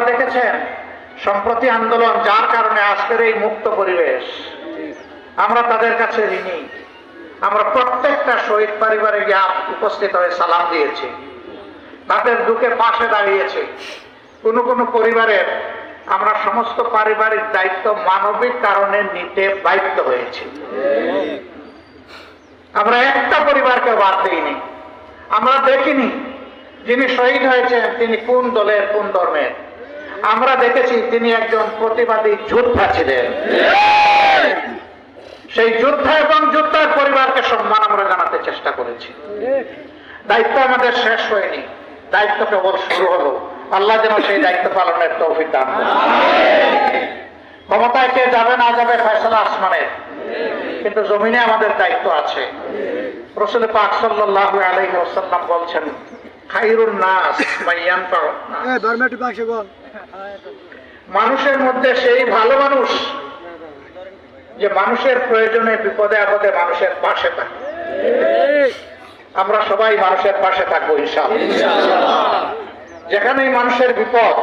দেখেছেন, সম্প্রতি আন্দোলন যার কারণে আজকের এই মুক্ত পরিবেশ, আমরা তাদের কাছে ঋণী। আমরা প্রত্যেকটা শহীদ পরিবারে গিয়ে উপস্থিত হয়ে সালাম দিয়েছি। তাদের দুঃখে পাশে দাঁড়িয়েছি। কোনো কোনো পরিবারের আমরা সমস্ত পারিবারিক দায়িত্ব মানবিক কারণে নিতে বাধ্য হয়েছি। আমরা একটা পরিবারকে বাদ দিইনি। আমরা দেখিনি যিনি শহীদ হয়েছেন, তিনি কোন দলের, কোন ধর্মের। আমরা দেখেছি তিনি একজন প্রতিবাদী যোদ্ধা ছিলেন। সেই যোদ্ধা এবং যোদ্ধার পরিবারকে সম্মান আমরা জানাতে চেষ্টা করেছি। দায়িত্ব আমাদের শেষ হয়নি। দায়িত্ব কেবল শুরু হলো। আল্লাহ যেন সেই দায়িত্ব পালনের তৌফিক দান ক্ষমতায় কে যাবে না যাবে ফয়সলা আসমানের। কিন্তু জমিনে আমাদের দায়িত্ব আছে। রসুল পাক সাল্লাল্লাহু আলাইহি ওয়াসাল্লাম বলছেন, খাইরুন নাস মাইয়ান বল। মানুষের মধ্যে সেই ভালো মানুষ যে মানুষের প্রয়োজনে বিপদে আপদে মানুষের পাশে থাকে। আমরা সবাই মানুষের পাশে থাকব, ইনশাআল্লাহ। যেখানেই মানুষের বিপদ,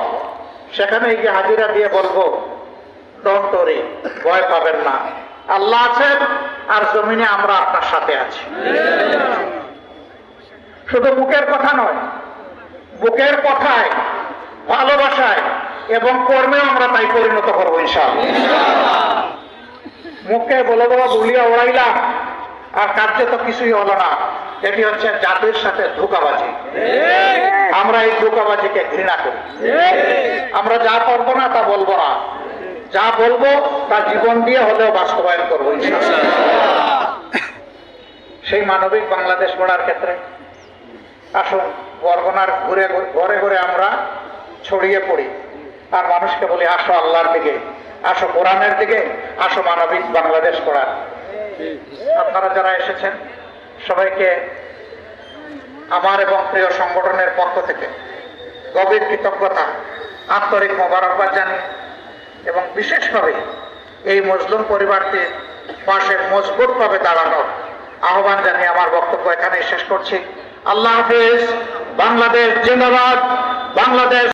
সেখানেই গিয়ে হাজিরা দিয়ে বলব দন্তরে ভয় পাবেন না। আল্লাহ আছেন আর জমিনে আমরা আপনার সাথে আছি। শুধু মুখের কথা নয়, বুকের কথায় এবং কর্মে আমরা তাই পরিণত করব ইনশাআল্লাহ। মুখে বলে দেওয়া বলিয়া ওড়াইলাম আর কার্যে তো কিছুই হলো না। এটি হচ্ছে জাতির সাথে ধোকাবাজি। আমরা এই ধোকাবাজিকে ঘৃণা করি। আমরা যা করব না তা বলব না। যা বলব তা জীবন দিয়ে হলেও বাস্তবায়ন করব সেই মানবিক বাংলাদেশ গড়ার ক্ষেত্রে আসুন বরগনার ঘুরে- ঘরে ঘরে আমরা ছড়িয়ে পড়ি। আর মানুষকে বলি, আসো আল্লাহর দিকে, আসো কোরআনের দিকে, আসো মানবিক বাংলাদেশ করার। আপনারা যারা এসেছেন, সবাইকে আমার এবং প্রিয় সংগঠনের পক্ষ থেকে গভীর কৃতজ্ঞতা, আন্তরিক মোবারকবাদ জানি এবং বিশেষভাবে এই মজলুম পরিবারটির পাশে মজবুতভাবে দাঁড়ানোর আহ্বান জানিয়ে আমার বক্তব্য এখানেই শেষ করছি। আল্লাহ হাফেজ, বাংলাদেশ জিন্দাবাদ, বাংলাদেশ